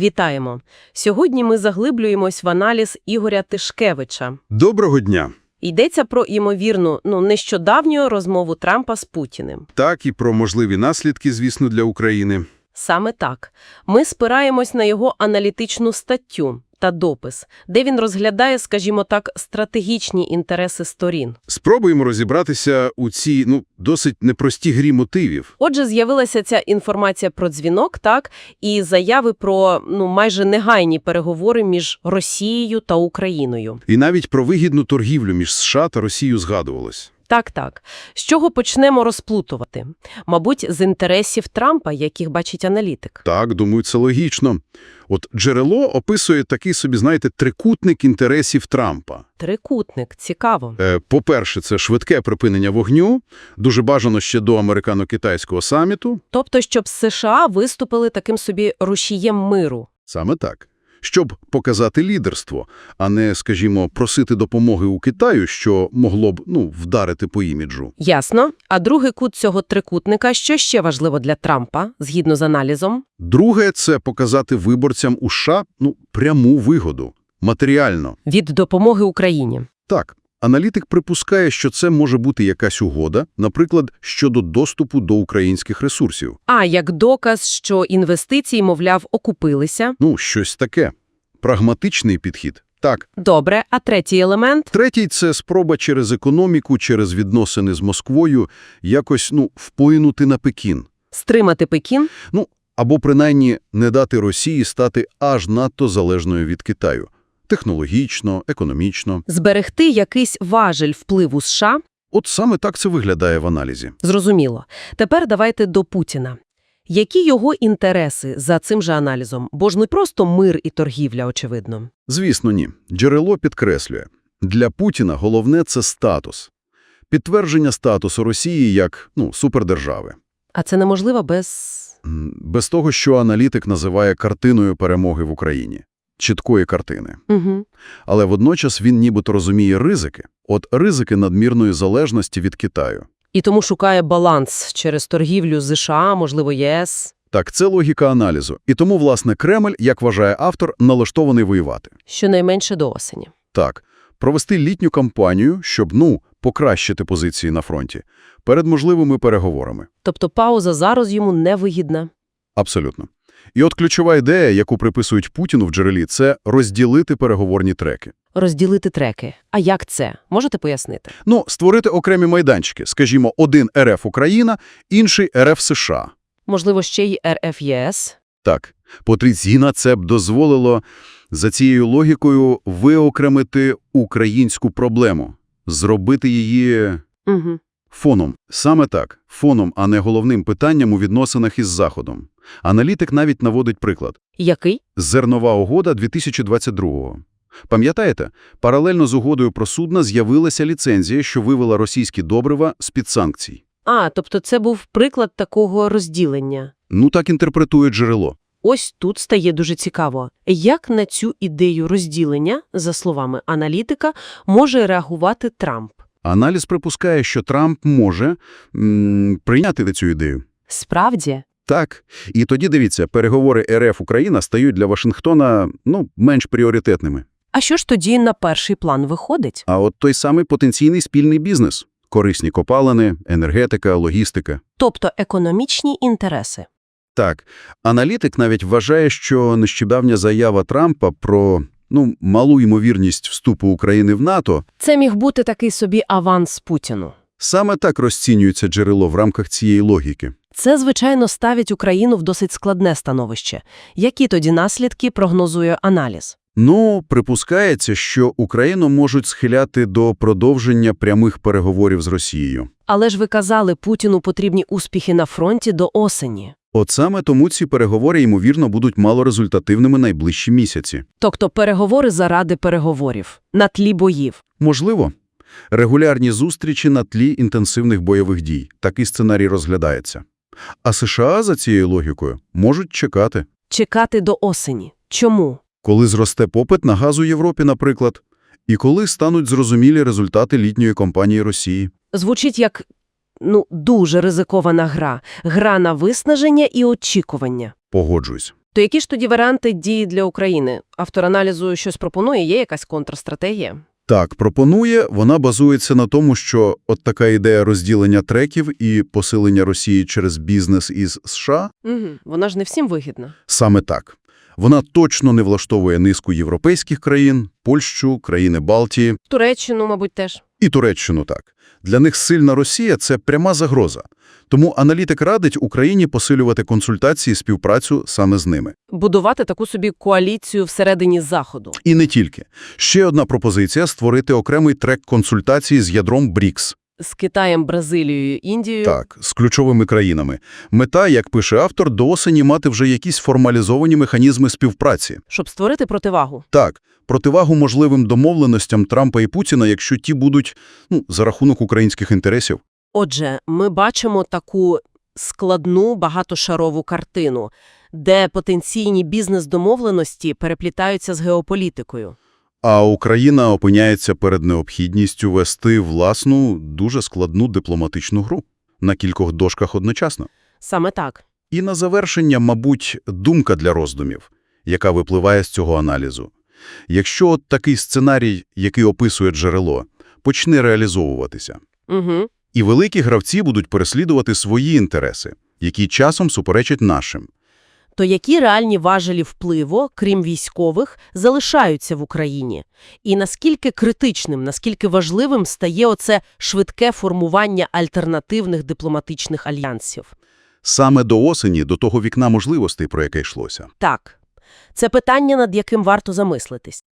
Вітаємо! Сьогодні ми заглиблюємось в аналіз Ігоря Тишкевича. Доброго дня. Йдеться про ймовірну, ну, нещодавню розмову Трампа з Путіним. Так і про можливі наслідки, звісно, для України. Саме так. Ми спираємось на його аналітичну статтю та допис, де він розглядає, скажімо так, стратегічні інтереси сторін. Спробуємо розібратися у цій, ну, досить непростій грі мотивів. Отже, з'явилася ця інформація про дзвінок, так, і заяви про, ну, майже негайні переговори між Росією та Україною. І навіть про вигідну торгівлю між США та Росією згадувалось. Так, так. З чого почнемо розплутувати? Мабуть, з інтересів Трампа, яких бачить аналітик. Так, думаю, це логічно. От джерело описує такий собі, знаєте, трикутник інтересів Трампа. Трикутник, цікаво. Е, По-перше, це швидке припинення вогню, дуже бажано ще до американо-китайського саміту. Тобто, щоб США виступили таким собі рушієм миру. Саме так. Щоб показати лідерство, а не, скажімо, просити допомоги у Китаю, що могло б, ну, вдарити по іміджу. Ясно. А другий кут цього трикутника, що ще важливо для Трампа, згідно з аналізом? Друге – це показати виборцям у США, ну, пряму вигоду. Матеріально. Від допомоги Україні. Так, аналітик припускає, що це може бути якась угода, наприклад, щодо доступу до українських ресурсів. А як доказ, що інвестиції, мовляв, окупилися. Ну, щось таке. Прагматичний підхід. Так. Добре, а третій елемент? Третій – це спроба через економіку, через відносини з Москвою якось, ну, вплинути на Пекін. Стримати Пекін? Ну, або принаймні не дати Росії стати аж надто залежною від Китаю. Технологічно, економічно. Зберегти якийсь важель впливу США? От саме так це виглядає в аналізі. Зрозуміло. Тепер давайте до Путіна. Які його інтереси за цим же аналізом? Бо ж не просто мир і торгівля, очевидно. Звісно, ні. Джерело підкреслює. Для Путіна головне – це статус. Підтвердження статусу Росії як, ну, супердержави. А це неможливо без... Без того, що аналітик називає картиною перемоги в Україні. Чіткої картини. Угу. Але водночас він нібито розуміє ризики. От ризики надмірної залежності від Китаю. І тому шукає баланс через торгівлю з США, можливо, ЄС. Так, це логіка аналізу. І тому, власне, Кремль, як вважає автор, налаштований воювати. Щонайменше до осені. Так, провести літню кампанію, щоб, ну, покращити позиції на фронті, перед можливими переговорами. Тобто пауза зараз йому невигідна. Абсолютно. І от ключова ідея, яку приписують Путіну в джерелі, це розділити переговорні треки. Розділити треки. А як це? Можете пояснити? Ну, створити окремі майданчики, скажімо, один РФ Україна, інший РФ США. Можливо, ще й РФ ЄС? Так, потенційно це б дозволило за цією логікою виокремити українську проблему, зробити її Угу. Фоном. Саме так, фоном, а не головним питанням у відносинах із Заходом. Аналітик навіть наводить приклад. Який? Зернова угода 2022-го. Пам'ятаєте, паралельно з угодою про судна з'явилася ліцензія, що вивела російські добрива з-під санкцій. А, тобто це був приклад такого розділення. Ну так інтерпретує джерело. Ось тут стає дуже цікаво. Як на цю ідею розділення, за словами аналітика, може реагувати Трамп? Аналіз припускає, що Трамп може м, прийняти цю ідею. Справді? Так. І тоді, дивіться, переговори РФ-Україна стають для Вашингтона, ну, менш пріоритетними. А що ж тоді на перший план виходить? А от той самий потенційний спільний бізнес. Корисні копалини, енергетика, логістика. Тобто економічні інтереси. Так, аналітик навіть вважає, що нещодавня заява Трампа про, ну, малу ймовірність вступу України в НАТО Це міг бути такий собі аванс Путіну. саме так розцінюється джерело в рамках цієї логіки. Це, звичайно, ставить Україну в досить складне становище. Які тоді наслідки прогнозує аналіз? Ну, припускається, що Україну можуть схиляти до продовження прямих переговорів з Росією. Але ж ви казали, Путіну потрібні успіхи на фронті до осені. От саме тому ці переговори, ймовірно, будуть малорезультативними найближчі місяці. Тобто переговори заради переговорів, на тлі боїв. Можливо. Регулярні зустрічі на тлі інтенсивних бойових дій. Такий сценарій розглядається. А США за цією логікою можуть чекати. Чекати до осені. Чому? Коли зросте попит на газ у Європі, наприклад, і коли стануть зрозумілі результати літньої кампанії Росії. Звучить як, ну, дуже ризикована гра. Гра на виснаження і очікування. Погоджуюсь. То які ж тоді варіанти дії для України? Автор аналізу щось пропонує, є якась контрстратегія? Так, пропонує, вона базується на тому, що от така ідея розділення треків і посилення Росії через бізнес із США Угу. Вона ж не всім вигідна. саме так. Вона точно не влаштовує низку європейських країн, Польщу, країни Балтії Туреччину, мабуть, теж. І Туреччину так. Для них сильна Росія – це пряма загроза. Тому аналітик радить Україні посилювати консультації і співпрацю саме з ними. Будувати таку собі коаліцію всередині Заходу. І не тільки. Ще одна пропозиція – створити окремий трек консультації з ядром БРІКС. З Китаєм, Бразилією, Індією. Так, з ключовими країнами. Мета, як пише автор, до осені мати вже якісь формалізовані механізми співпраці. Щоб створити противагу. Так, противагу можливим домовленостям Трампа і Путіна, якщо ті будуть ну, за рахунок українських інтересів. Отже, ми бачимо таку складну багатошарову картину, де потенційні бізнес-домовленості переплітаються з геополітикою. А Україна опиняється перед необхідністю вести власну, дуже складну дипломатичну гру на кількох дошках одночасно. Саме так. І на завершення, мабуть, думка для роздумів, яка випливає з цього аналізу. Якщо от такий сценарій, який описує джерело, почне реалізовуватися, Угу. і великі гравці будуть переслідувати свої інтереси, які часом суперечать нашим, То які реальні важелі впливу, крім військових, залишаються в Україні? І наскільки критичним, наскільки важливим стає оце швидке формування альтернативних дипломатичних альянсів? саме до осені, до того вікна можливостей, про яке йшлося. Так, це питання, над яким варто замислитись.